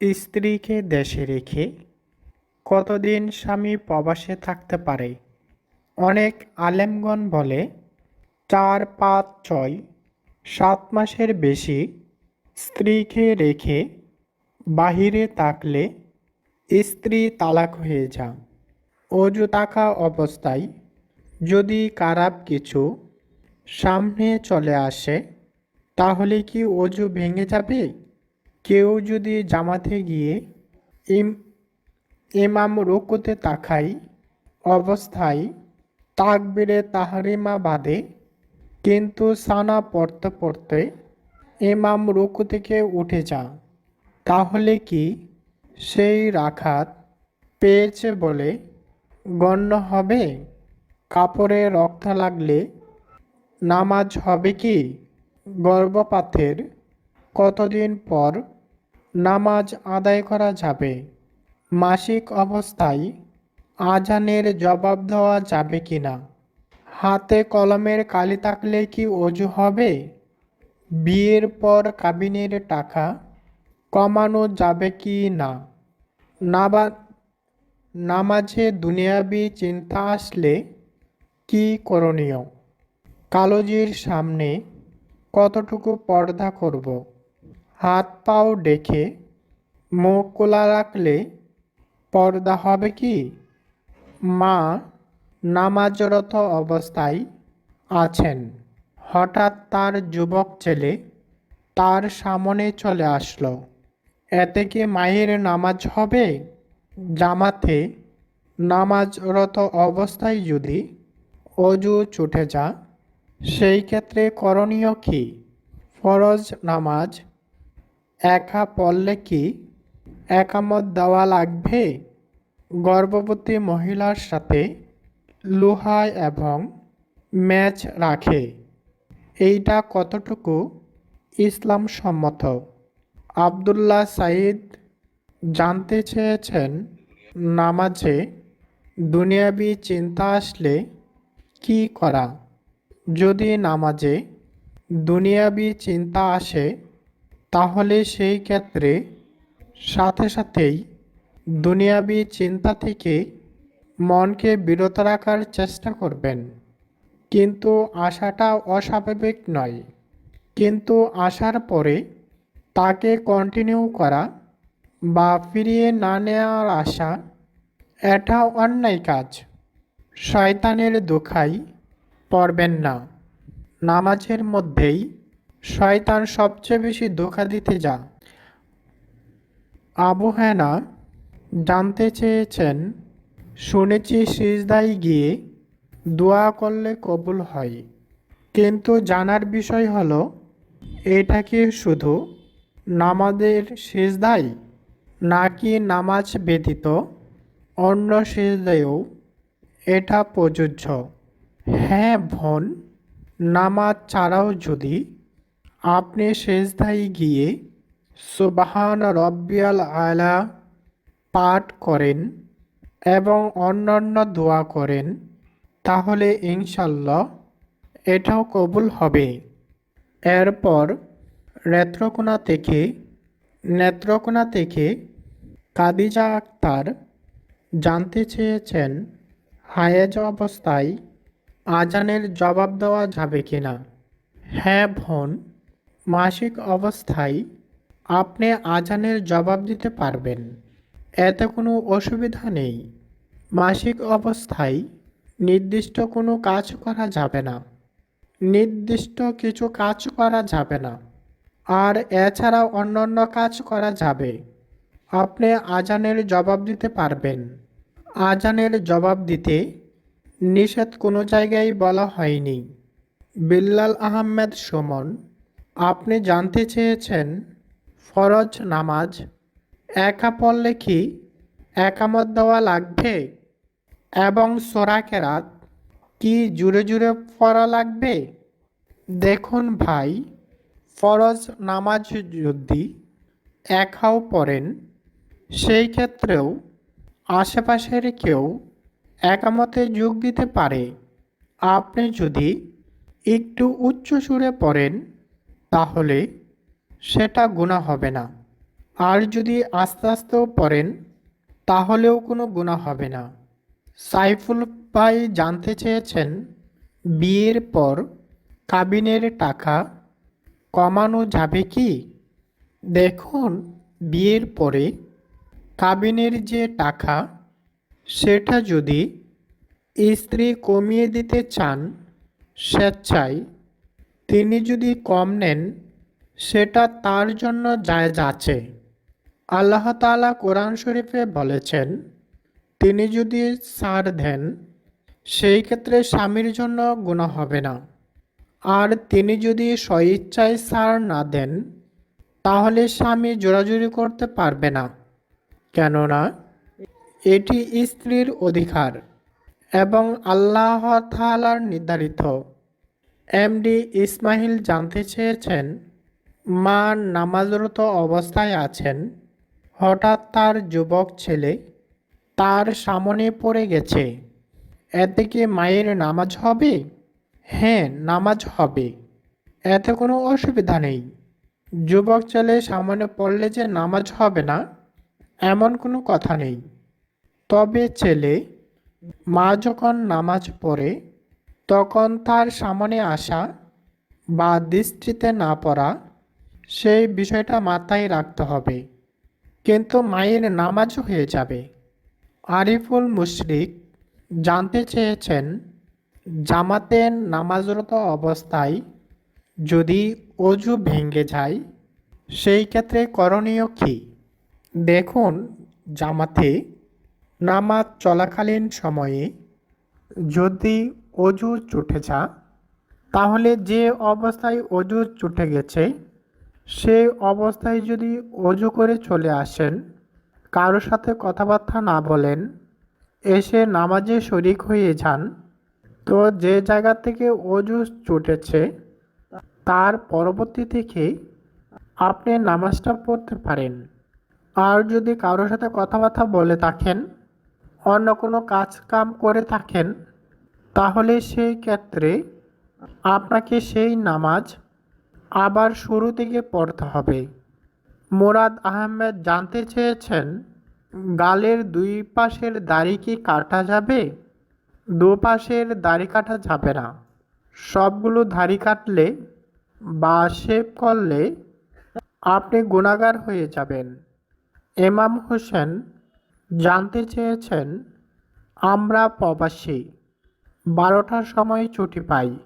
স্ত্রীকে দেশে রেখে কতদিন স্বামী প্রবাসে থাকতে পারে? অনেক আলেমগণ বলে, চার, পাঁচ, ছয়, সাত মাসের বেশি স্ত্রীকে রেখে বাহিরে থাকলে স্ত্রী তালাক হয়ে যা অজু থাকা অবস্থায় যদি খারাপ কিছু সামনে চলে আসে, তাহলে কি অজু ভেঙে যাবে? কেউ যদি জামাতে গিয়ে ইম, ইমাম রুকুতে তাকাই অবস্থায়, তাকবিরে তাহারিমা বাদে কিন্তু সানা পড়তে পড়তে এমাম রুকু থেকে উঠে যা তাহলে কি সেই রাখাত পেয়েছে বলে গণ্য হবে? কাপড়ে রক্ত লাগলে নামাজ হবে কি? গর্ভপাতের কতদিন পর নামাজ আদায় করা যাবে? মাসিক অবস্থায় আজানের জবাব দেওয়া যাবে কি না হাতে কলমের কালি থাকলে কি অজু হবে? বিয়ের পর কাবিনের টাকা কমানো যাবে কি না? নামাজে দুনিয়াবি চিন্তা আসলে কি করণীয়? কালোজির সামনে কতটুকু পর্দা করব? হাত পাও ডেকে মুখ খোলা রাখলে পর্দা হবে কি? মা নামাজরত অবস্থায় আছেন। হঠাৎ তার যুবক ছেলে তার সামনে চলে আসলো। এতে কি মায়ের নামাজ হবে? জামাতে নামাজরত অবস্থায় যদি অজু ছুটে যা সেই ক্ষেত্রে করণীয় কি? ফরজ নামাজ একা পড়লে কি একামত দেওয়া লাগবে? গর্ভবতী মহিলার সাথে লোহা এবং ম্যাচ রাখে। এইটা কতটুকু ইসলাম সম্মত আবদুল্লাহ সাইদ জানতে চেয়েছেন, নামাজে দুনিয়াবি চিন্তা আসলে কি করা? যদি নামাজে দুনিয়াবি চিন্তা আসে তাহলে সেই ক্ষেত্রে সাথে সাথেই দুনিয়াবি চিন্তা থেকে মনকে বিরত রাখার চেষ্টা করবেন। কিন্তু আশাটা অস্বাভাবিক নয়। কিন্তু আসার পরে তাকে কন্টিনিউ করা বা ফিরিয়ে না নেওয়ার আশা, এটা অন্যায় কাজ। শয়তানের দুঃখাই পড়বেন না। নামাজের মধ্যেই শয়তান সবচেয়ে বেশি ধোকা দিতে যা আবু হেনা জানতে চেয়েছেন, শুনেছি সিজদায় গিয়ে দোয়া করলে কবুল হয়। কিন্তু জানার বিষয় হলো, এটা কি শুধু নামাজের সিজদাই নাকি নামাজ ব্যতীত অন্য সিজদায়ও এটা প্রযোজ্য? হ্যাঁ ভন নামাজ ছাড়াও যদি আপনি সেজদায় গিয়ে সুবাহান রব্বিয়াল আলা পাঠ করেন এবং অন্যান্য দোয়া করেন, তাহলে ইনশাল্লাহ এটাও কবুল হবে। এরপর নেত্রকোনা থেকে নেত্রকোনা থেকে কাদিজা আক্তার জানতে চেয়েছেন, হায়েজ অবস্থায় আজানের জবাব দেওয়া যাবে কিনা। হ্যাঁ বোন। মাসিক অবস্থায় আপনি আজানের জবাব দিতে পারবেন। এতে কোনো অসুবিধা নেই। মাসিক অবস্থায় নির্দিষ্ট কোনো কাজ করা যাবে না। নির্দিষ্ট কিছু কাজ করা যাবে না। আর এছাড়া অন্যান্য কাজ করা যাবে। আপনি আজানের জবাব দিতে পারবেন। আজানের জবাব দিতে নিষেধ কোনো জায়গায় বলা হয়নি। বিল্লাল আহমেদ সুমন আপনি জানতে চেয়েছেন ফরজ নামাজ, একা পড়লে কি একামত দেওয়া লাগবে? এবং সোরাকেরাত কি জুড়ে জুড়ে পড়া লাগবে? দেখুন ভাই, ফরজ নামাজ যদি একাও পড়েন, সেই ক্ষেত্রেও আশেপাশের কেউ একামতে যোগ দিতে পারে। আপনি যদি একটু উচ্চ সুরে পড়েন তাহলে সেটা গুণা হবে না। আর যদি আস্তে আস্তেও পড়েন, তাহলেও কোনো গুণা হবে না। সাইফুল ভাই জানতে চেয়েছেন, বিয়ের পর কাবিনের টাকা কমানো যাবে কি? দেখুন, বিয়ের পরে কাবিনের যে টাকা, সেটা যদি স্ত্রী কমিয়ে দিতে চান, স্বেচ্ছায় তিনি যদি কম নেন, সেটা তার জন্য জায়জ আছে। আল্লাহ তাআলা কোরআন শরীফে বলেছেন, তিনি যদি সার দেন, সেই ক্ষেত্রে স্বামীর জন্য গুণা হবে না। আর তিনি যদি স্বইচ্ছায় সার না দেন, তাহলে স্বামী জোরাজুরি করতে পারবে না। কেননা, এটি স্ত্রীর অধিকার এবং আল্লাহ তাআলার নির্ধারিত। এমডি ইসমাইল জানতে চেয়েছেন, মা নামাজরত অবস্থায় আছেন, হঠাৎ তার যুবক ছেলে তার সামনে পড়ে গেছে। এতে কি মায়ের নামাজ হবে? হ্যাঁ নামাজ হবে। এতে কোনো অসুবিধা নেই। যুবক ছেলে সামনে পড়লে যে নামাজ হবে না, এমন কোনো কথা নেই। তবে ছেলে মা যখন নামাজ পড়ে তখন তার সামনে আসা বা দৃষ্টিতে না পড়া, সেই বিষয়টা মাথায় রাখতে হবে। কিন্তু মায়ের নামাজ হয়ে যাবে। আরিফুল মুশরিক জানতে চেয়েছেন, জামাতের নামাজরত অবস্থায় যদি অজু ভেঙে যায়, সেই ক্ষেত্রে করণীয় কী? দেখুন, জামাতে নামাজ চলাকালীন সময়ে যদি অজু যা তাহলে যে অবস্থায় অজু চুটে গেছে সেই অবস্থায় যদি অজু করে চলে আসেন, কারোর সাথে কথাবার্তা না বলেন, এসে নামাজে শরিক হয়ে যান, তো যে জায়গা থেকে অজু চুটেছে তার পরবর্তী থেকে আপনি নামাজটা পড়তে পারেন। আর যদি কারোর সাথে কথাবার্তা বলে থাকেন, অন্য কোনো কাজ কাম করে থাকেন তাহলে সেই ক্ষেত্রে আপনাকে সেই নামাজ আবার শুরু থেকে পড়তে হবে। মুরাদ আহমেদ জানতে চেয়েছেন, গালের দুই পাশের দাড়ি কি কাটা যাবে? দুপাশের দাড়ি কাটা যাবে না। সবগুলো দাড়ি কাটলে বা শেভ করলে আপনি গুণাগার হয়ে যাবেন। এমাম হোসেন জানতে চেয়েছেন, আমরা প্রবাসী। বারোটার সময় ছুটি পাই।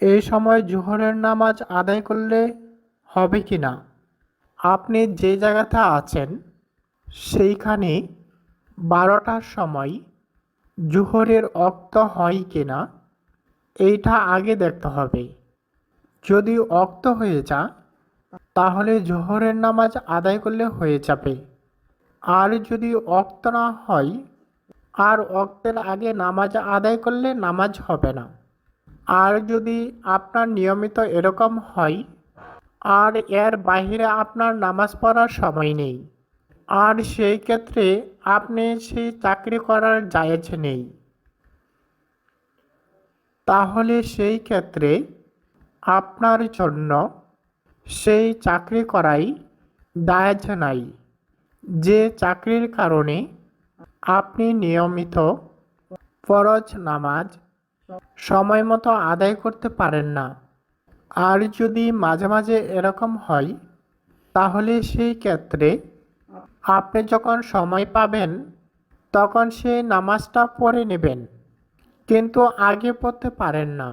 এই সময় জোহরের নামাজ আদায় করলে হবে কি না? আপনি যে জায়গাতে আছেন, সেইখানে বারোটার সময় জোহরের অক্ত হয় কি না, এইটা আগে দেখতে হবে। যদি অক্ত হয়ে যা, তাহলে জোহরের নামাজ আদায় করলে হয়ে যাবে। আর যদি অক্ত না হয় আর অক্তের আগে নামাজ আদায় করলে নামাজ হবে না। আর যদি আপনার নিয়মিত এরকম হয়, আর এর বাইরে আপনার নামাজ পড়ার সময় নেই, আর সেই ক্ষেত্রে আপনি সেই চাকরি করার জায়েজ নেই, তাহলে সেই ক্ষেত্রে আপনার জন্য সেই চাকরি করাই দায়াজ নাই। যে চাকরির কারণে আপনি নিয়মিত ফরজ নামাজ সময় মতো আদায় করতে পারেন না। আর যদি মাঝে মাঝে এরকম হয়, তাহলে সেই ক্ষেত্রে আপনি যখন সময় পাবেন, তখন সেই নামাজটা পড়ে নেবেন, কিন্তু আগে পড়তে পারেন না।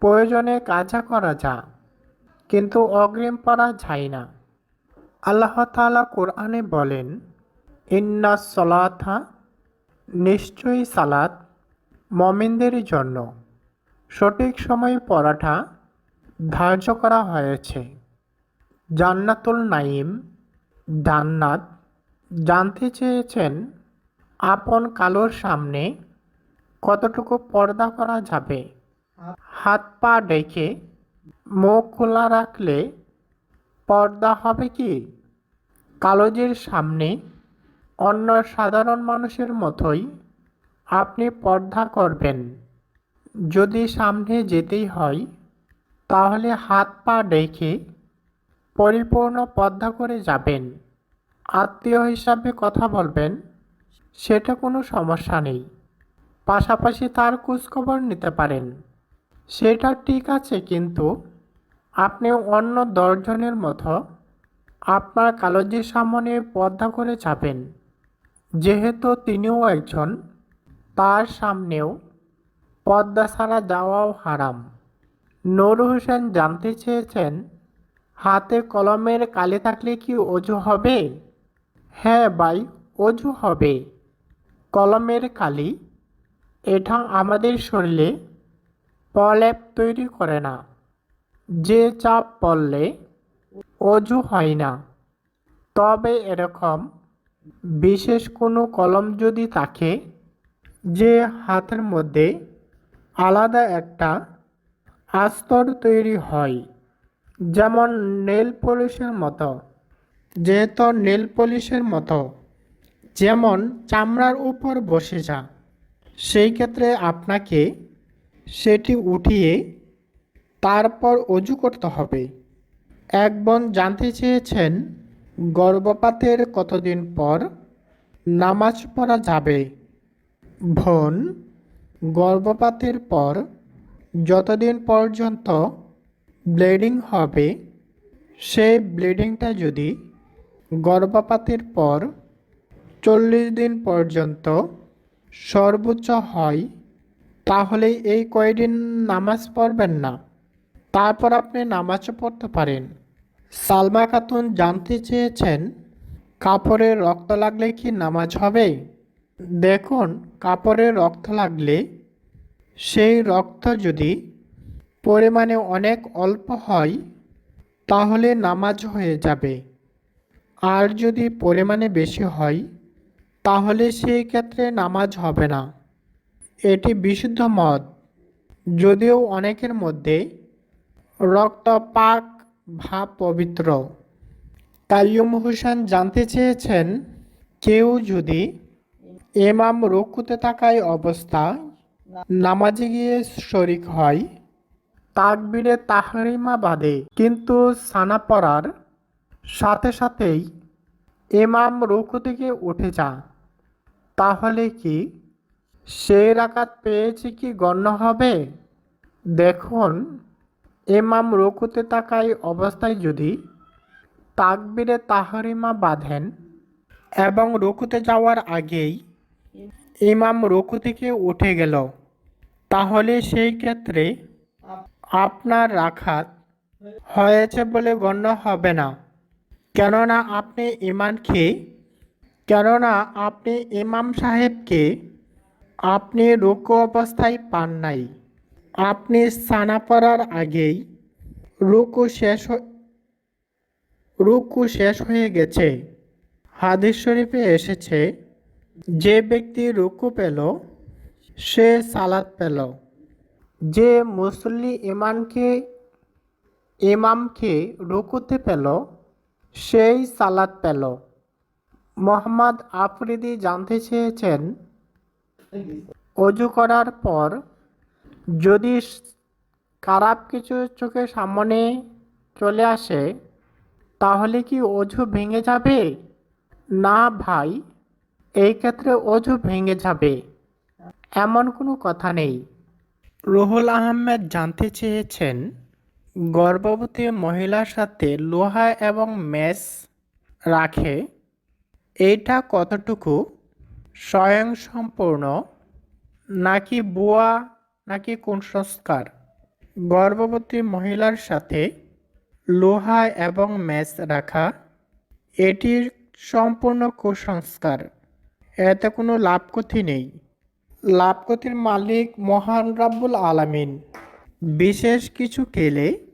প্রয়োজনে কাজা করা যা, কিন্তু অগ্রিম পড়া যায় না। আল্লাহ তাআলা কোরআনে বলেন ইন্না সলাথা নিশ্চয়ই সালাত মমিনদের জন্য। সঠিক সময়ে পরাঠা ধার্য করা হয়েছে। জান্নাতুল নাইম জান্নাত জানতে চেয়েছেন আপন কালোর সামনে কতটুকু পর্দা করা যাবে। হাত পা ডেকে মুখ খোলা রাখলে পর্দা হবে কি? কালোজের সামনে অন্য সাধারণ মানুষের মতোই আপনি পর্দা করবেন। যদি সামনে যেতেই হয়, তাহলে হাত পা ডেকে পরিপূর্ণ পর্দা করে যাবেন। আত্মীয় হিসাবে কথা বলবেন, সেটা কোনো সমস্যা নেই। পাশাপাশি তার খোঁজখবর নিতে পারেন। সেটা ঠিক আছে, কিন্তু আপনি অন্য দশজনের মতো আপনার কালজির সামনে পর্দা করে যাবেন। যেহেতু তিনিও একজন, তার সামনেও পর্দা ছাড়া যাওয়াও হারাম। নূর হোসেন জানতে চেয়েছেন, হাতে কলমের কালি থাকলে কি অজু হবে? হ্যাঁ ভাই, অজু হবে। কলমের কালি, এটা আমাদের শরীরে প্রলেপ তৈরি করে না। যে চাপ পড়লে অজু হয় না। তবে এরকম বিশেষ কোনো কলম যদি থাকে, যে হাতের মধ্যে আলাদা একটা আস্তর তৈরি হয়, যেমন নেল পলিশের মতো, যেহেতু নেল পলিশের মতো, যেমন চামড়ার উপর বসে যা, সেই ক্ষেত্রে আপনাকে সেটি উঠিয়ে তারপর অজু করতে হবে। এক বোন জানতে চেয়েছেন গর্ভপাতের কতদিন পর নামাজ পড়া যাবে? বোন গর্ভপাতের পর যতদিন পর্যন্ত ব্লিডিং হবে, সেই ব্লিডিংটা যদি গর্ভপাতের পর চল্লিশ দিন পর্যন্ত সর্বোচ্চ হয়, তাহলে এই কয়দিন নামাজ পড়বেন না। তারপর আপনি নামাজও পড়তে পারেন। সালমা খাতুন জানতে চেয়েছেন, কাপড়ে রক্ত লাগলে কি নামাজ হবে? দেখুন, কাপড়ে রক্ত লাগলে সেই রক্ত যদি পরিমাণে অনেক অল্প হয়, তাহলে নামাজ হয়ে যাবে। আর যদি পরিমাণে বেশি হয়, তাহলে সেই ক্ষেত্রে নামাজ হবে না। এটি বিশুদ্ধ মত। যদিও অনেকের মধ্যে রক্ত পাক ভাব পবিত্র কাইয়ুম হোসেন জানতে চেয়েছেন, কেউ যদি এমাম রুকুতে থাকায় অবস্থা, নামাজে গিয়ে শরিক হয়, তাকবিরে তাহরিমা বাদে কিন্তু সানা পড়ার সাথে সাথেই এমাম রুকু থেকে উঠে যা তাহলে কি সেই রাকাত পেয়েছে কি গণ্য হবে? দেখুন এমাম রুকুতে তাকাই অবস্থায় যদি তাকবিরে তাহরিমা বাঁধেন এবং রুকুতে যাওয়ার আগেই ইমাম রুকু থেকে উঠে গেল, তাহলে সেই ক্ষেত্রে আপনার রাখাত হয়েছে বলে গণ্য হবে না। কেননা আপনি ইমানকে কেননা আপনি ইমাম সাহেবকে আপনি রুকু অবস্থায় পান নাই। আপনি সানা পড়ার আগেই রুকু শেষ রুকু শেষ হয়ে গেছে। হাদিস শরীফে এসেছে, যে ব্যক্তি রুকু পেল, সে সালাত পেল। যে মুসল্লি ইমানকে ইমামকে রুকুতে পেল, সেই সালাত পেল। মোহাম্মদ আফ্রিদি জানতে চেয়েছেন, অজু করার পর যদি খারাপ কিছু চোখের সামনে চলে আসে, তাহলে কি অজু ভেঙে যাবে? না ভাই, এই ক্ষেত্রে অজু ভেঙে যাবে। এমন কোনো কথা নেই। রুহুল আহমেদ জানতে চেয়েছেন, গর্ভবতী মহিলার সাথে লোহা এবং মেস রাখে, এইটা কতটুকু স্বয়ংসম্পূর্ণ? নাকি বুয়া নাকি কুসংস্কার গর্ভবতী মহিলার সাথে লোহা এবং ম্যাচ রাখা, এটির সম্পূর্ণ কুসংস্কার। এতে কোনো লাভ ক্ষতি নেই। লাভ ক্ষতির মালিক মহান রাব্বুল আলামিন। বিশেষ কিছু খেলে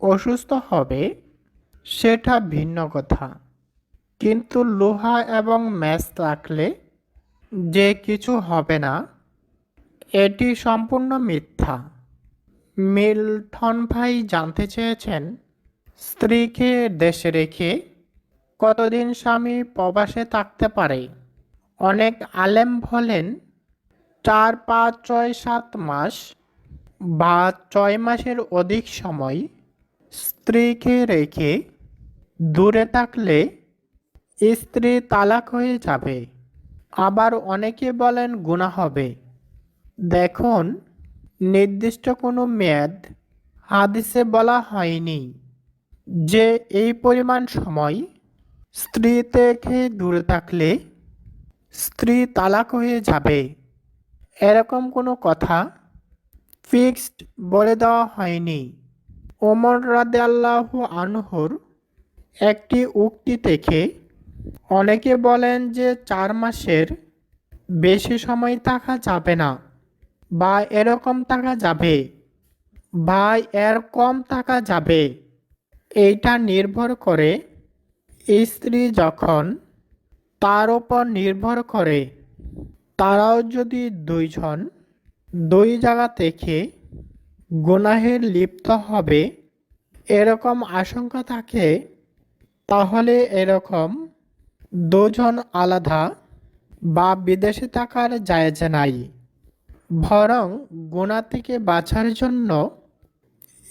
অসুস্থ হবে, সেটা ভিন্ন কথা। কিন্তু লোহা এবং ম্যাচ রাখলে যে কিছু হবে না এটি সম্পূর্ণ মিথ্যা। মিল্টন ভাই জানতে চেয়েছেন, স্ত্রীকে দেশে রেখে কতদিন স্বামী প্রবাসে থাকতে পারে? অনেক আলেম বলেন, চার পাঁচ ছয় সাত মাস বা ছয় মাসের অধিক সময় স্ত্রীকে রেখে দূরে থাকলে স্ত্রী তালাক হয়ে যাবে। আবার অনেকে বলেন গুণা হবে। দেখুন, নির্দিষ্ট কোনো মেয়াদ হাদিসে বলা হয়নি যে এই পরিমাণ সময় স্ত্রী থেকে দূরে থাকলে স্ত্রী তালাক হয়ে যাবে। এরকম কোনো কথা ফিক্সড বলে দেওয়া হয়নি। ওমর রাদে আল্লাহ আনহুর একটি উক্তি থেকে অনেকে বলেন যে চার মাসের বেশি সময় থাকা যাবে না। বা এরকম থাকা যাবে। বা এর কম থাকা যাবে। এইটা নির্ভর করে স্ত্রী যখন তার ওপর নির্ভর করে, তারাও যদি দুইজন, দুই জায়গা থেকে গুনাহের লিপ্ত হবে, এরকম আশঙ্কা থাকে, তাহলে এরকম দুজন আলাদা বা বিদেশে থাকার জায়জ নাই। বরং গুণা থেকে বাঁচার জন্য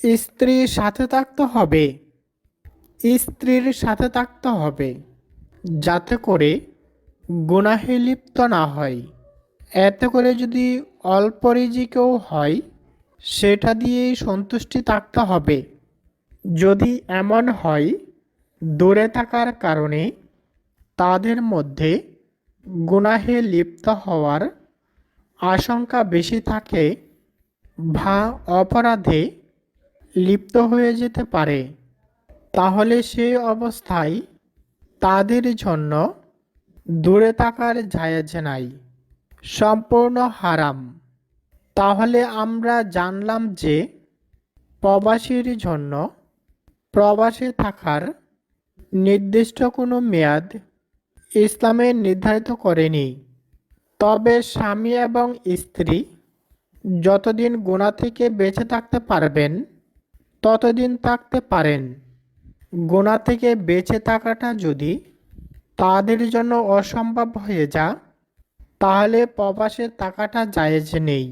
স্ত্রীর সাথে থাকতে হবে। স্ত্রীর সাথে থাকতে হবে, যাতে করে গুনাহে লিপ্ত না হয়। এতে করে যদি অল্প রিজিকেও হয়, সেটা দিয়েই সন্তুষ্টি থাকতে হবে। যদি এমন হয়, দূরে থাকার কারণে তাদের মধ্যে গুনাহে লিপ্ত হওয়ার আশঙ্কা বেশি থাকে বা অপরাধে লিপ্ত হয়ে যেতে পারে। তাহলে সে অবস্থায় তাদের জন্য দূরে থাকার জায়েজ নাই। সম্পূর্ণ হারাম। তাহলে আমরা জানলাম যে প্রবাসীর জন্য প্রবাসে থাকার নির্দিষ্ট কোনো মেয়াদ ইসলামে নির্ধারিত করেনি। তবে স্বামী এবং স্ত্রী যতদিন গোনা থেকে বেঁচে থাকতে পারবেন, ততদিন থাকতে পারেন। গোনা থেকে বেঁচে থাকাটা যদি তাদের জন্য অসম্ভব হয়ে যা তাহলে প্রবাসে থাকাটা জায়েজ নেই।